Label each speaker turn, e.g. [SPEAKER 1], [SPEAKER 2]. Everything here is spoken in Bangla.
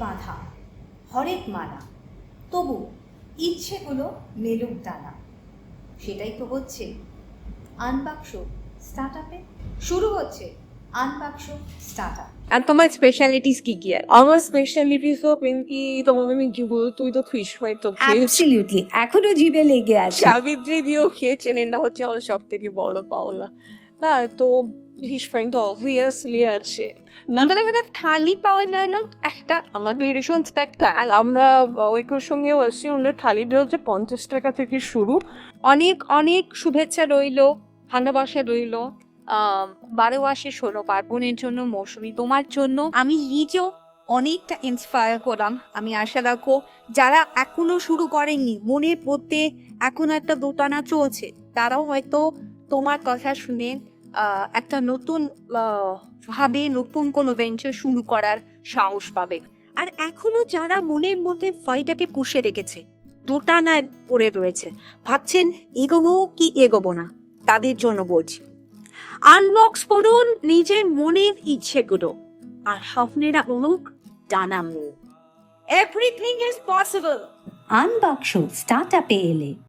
[SPEAKER 1] বাঁধা হরেক মানা তবু ইচ্ছেগুলো মেলুক দানা। সেটাই তো হচ্ছে। আনবাক্স স্টার্ট আপে শুরু হচ্ছে
[SPEAKER 2] আর তোমার স্পেশালিটিস কি কি
[SPEAKER 3] আমার স্পেশালিটি তো পেনকি তোমাকে আমি কি বলব তুই তো ফিশ ফ্রাই তো
[SPEAKER 1] অ্যাবসলিউটলি এখনও জিভে লেগে আছে।
[SPEAKER 3] সাবিত্রী দিয়েও খেয়েছেন এটা হচ্ছে আমার সব থেকে বড় পাওনা না তো ফিশ ফ্রাই তো অবভিয়াসলি আছে। না তাহলে একটা থালি পাওয়া যায় না একটা আমাদের রেশন একটা আর আমরা ওইটার সঙ্গেও আসছি ওদের থালিটা হচ্ছে পঞ্চাশ টাকা থেকে শুরু।
[SPEAKER 2] অনেক অনেক শুভেচ্ছা রইল ভালোবাসা রইল বারো মাসে ষোলো পার্বণের জন্য মৌসুমি তোমার জন্য। আমি নিজেও অনেকটা ইন্সপায়ার করলাম আমি আশা রাখো। যারা এখনও শুরু করেননি মনের মধ্যে এখন একটা দোটানা চলছে তারাও হয়তো তোমার কথা শুনে একটা নতুন ভাবে নতুন কোনো ভেঞ্চার শুরু করার সাহস পাবে। আর এখনও যারা মনের মধ্যে ভয়টাকে পুষে রেখেছে, দোটানায় পড়ে রয়েছে, ভাবছেন এগোবো কি এগোবো না, তাদের জন্য বলছি। আনবক্স করুন নিজের মনের ইচ্ছেগুলো, আর স্বপ্নেরা অনুক ডানা মুখ। Everything is possible
[SPEAKER 1] unbox start আপে এলে।